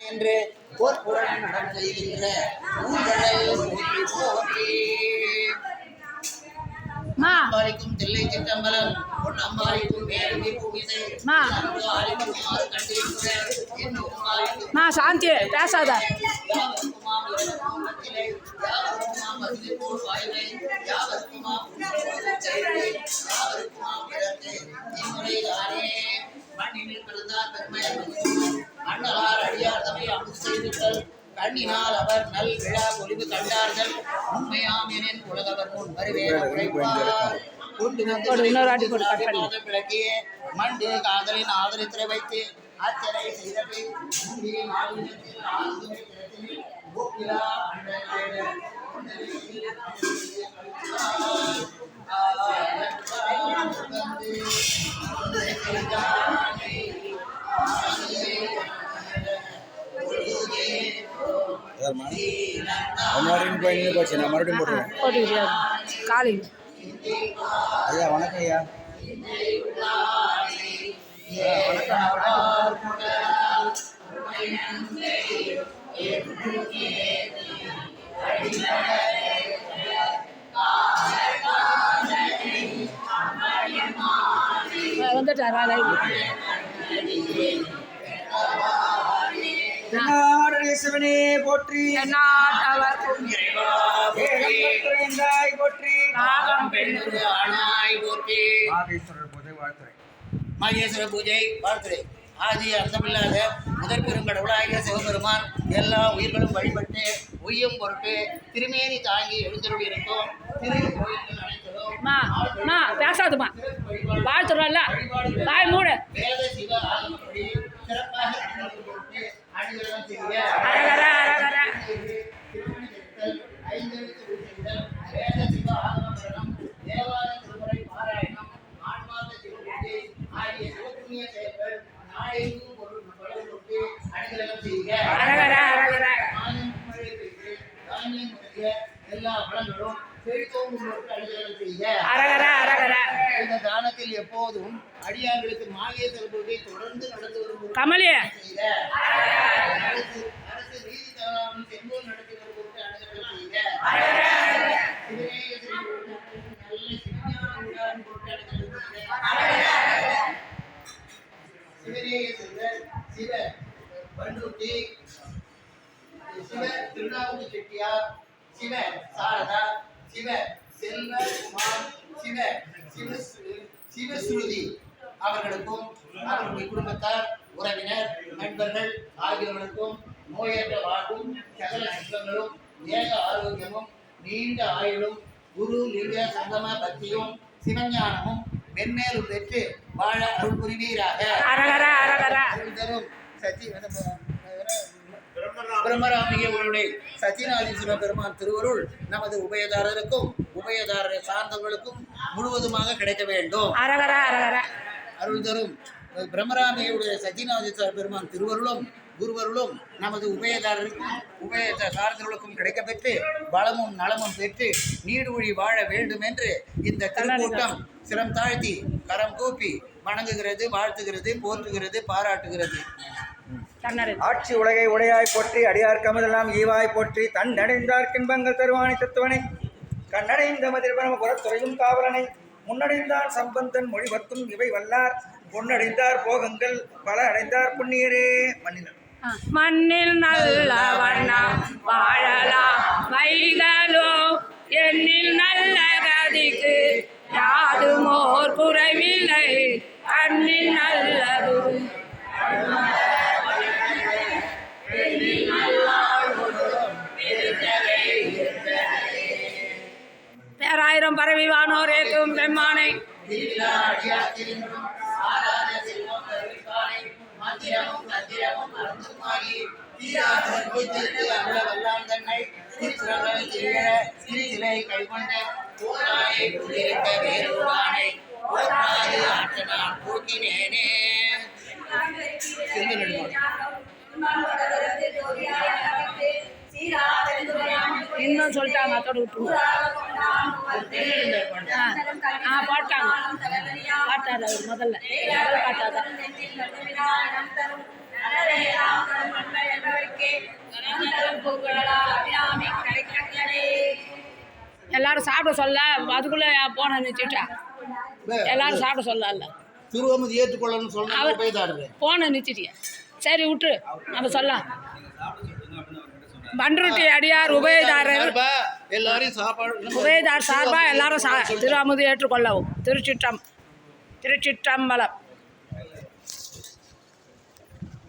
என்று போர்ப்புடன் நடம் செய்கின்ற ஊழலை போற்றி. போற்றி மா. அம்பாளிக்கும் தில்லை சிற்றம்பலம் பொன் அம்பாளிக்கும் மேலுமே பூமிசை மா. சாந்தி பேசாத. மண்ணினில் பிறந்தார் அண்ணலார் செய்துட்டல் கண்ணினால் அவர் நல் விழா பொலிவு கண்டார்கள். உண்மையாம் எனின் உலகவர் முன் வருவேன் உரைப்பார் கொண்டு வந்து விளக்கிய மண்டு காதலின் ஆதரித்திரை வைத்து அச்சனை திறத்தில் அண்டனேடு. மறுபடியும் போய் நின்று போச்சு நான் மறுபடியும் போட்டுருவேன் போட்டுக்கிட்டு காலிங் ஐயா வணக்கம் ஐயா. வந்துட்டாரா? லைவ் தென்னாடுடைய சிவனே போற்றி. ஏகம்பத்துறையந்தாய் போற்றி. நாகம் பெண்ணுக்கு ஆணாய் போற்றி. நாகேஸ்வரர் போதை வாழ்த்துறை. மகேஸ்வர பூஜை வாழ்த்துறை. ஆதி அர்த்தமில்லாத முதற் பெருங்கடவுளாகிய சிவபெருமான் எல்லா உயிர்களும் வழிபட்டு உய்யும் பொருட்டு திருமேனி தாங்கி எழுந்தருள் இருக்கும் திரு கோயில்கள் அனைத்திலும் பேசாதுமா வாழ்த்துறோம்ல. வாய் மூடு. வேத சிவ பூஜைகள், வேத சிவ ஆகமபரணம், தேவார திருமுறை பாராயணம், ஆன்மார்த்த சிவபூஜை ஆகிய சிவபுண்ணிய செயல்கள் நாடெங்கும் பொருள் பலவருக்கு அனுகிரகம் செய்க. அரகர அரகர மானியம் மழை பெய்து, தானியம் முதலிய எல்லா வளங்களும் அனுகிரகம் செய்க. அரகர அரகர இந்த தானத்தில் எப்போதும் அடியார்களுக்கு மாகேஸ்வர பூஜை தொடர்ந்து நடந்து வரும் கமலி செய்க. அரசு அரசு நீதி தவறாமல் செங்கோல் நடத்தி வருவதற்கு அனுகிரகம் செய்க. பண்ருட்டி சிவ திருநாவுக்கு செட்டியார் சிவ சாரதா சிவ செல்வகுமார் சிவ சிவ சிவஸ்ருதி அவர்களுக்கும் அவர்களுடைய குடும்பத்தார் உறவினர் நண்பர்கள் ஆகியோர்களுக்கும் நோயற்ற வாழ்வும் சகல சுத்தங்களும் ஏக ஆரோக்கியமும் நீண்ட ஆயுளும் குரு லிங்க சங்கம பக்தியும் சிவஞானமும் மென்மேலும் பெற்று வாழ அருள் புரிவீராக. அரகர அரகர தரும் சச்சி பிரம்மராமிகளுடைய சச்சிநாதீஸ்வர பெருமான் திருவருள் நமது உபயதாரருக்கும் உபயதாரரை சார்ந்தவர்களுக்கும் முழுவதுமாக கிடைக்க வேண்டும். அரகர அரகர. அருள் தரும். பிரம்மராமியுடைய சச்சிநாதீஸ்வர பெருமான் திருவருளும் குருவருளும் நமது உபயதாரருக்கும் உபய சார்ந்தவர்களுக்கும் கிடைக்கப்பெற்று பலமும் நலமும் பெற்று நீடுவழி வாழ வேண்டும் என்று இந்த திருக்கூட்டம் சிரம் தாழ்த்தி கரம் கூப்பி வணங்குகிறது வாழ்த்துகிறது போற்றுகிறது பாராட்டுகிறது. கண்ணரு ஆட்சி உலகை உடையாய் போற்றி அடியார் கமதெல்லாம் ஈவாய் போற்றி தன்னடைந்தார் கின்பங்கள் தருவானை தத்துவனை. கண்ணடைந்த மதிர்பரம குரத்துறையும் காவலனை முன்னடைந்தான் சம்பந்தன் மொழிபத்தும் இவை வல்லார். பொன்னடைந்தார் போகங்கள் பல அடைந்தார் புண்ணியரே மன்னினர் மண்ணில் நல்ல வண்ணம் வாழலாம். வைகளோ எண்ணில் நல்ல கதிக்கு யாதுமோர் குறைவில்லை. அண்ணில் நல்லது பேராயிரம் பரவி வானோரேக்கும் பெம்மானை. மந்திரமும் தந்திரமும் மறந்துமாகி தீராத நோய்த்திற்கு அருள வல்லான் தன்னை திருச்சிறங்கள் திகழ சிறிசிலை கைகொண்ட போராது போக்கினேனே இன்னும் சொல்லிட்டாங்க அதோட விட்டுருங்க. ஆ பாட்டாங்க பாட்டார் அவர் முதல்ல. முதல் பாட்டாதான் எல்லாரும் சாப்பிட சொல்ல அதுக்குள்ளே போன நிறுத்திட்டா எல்லாரும் சாப்பிட சொல்லல. திருவமதி அவர்- போய்தாடுறேன் போன நிறுத்திட்டிய சரி விட்டு நம்ம சொல்லலாம். பண்ருட்டி அடியார் உபயதாரர். உபயதார் சார்பாக எல்லாரும் சா திரு அமுது ஏற்றுக்கொள்ளவும். திருச்சிட்டம் திருச்சிற்றம்பலம்.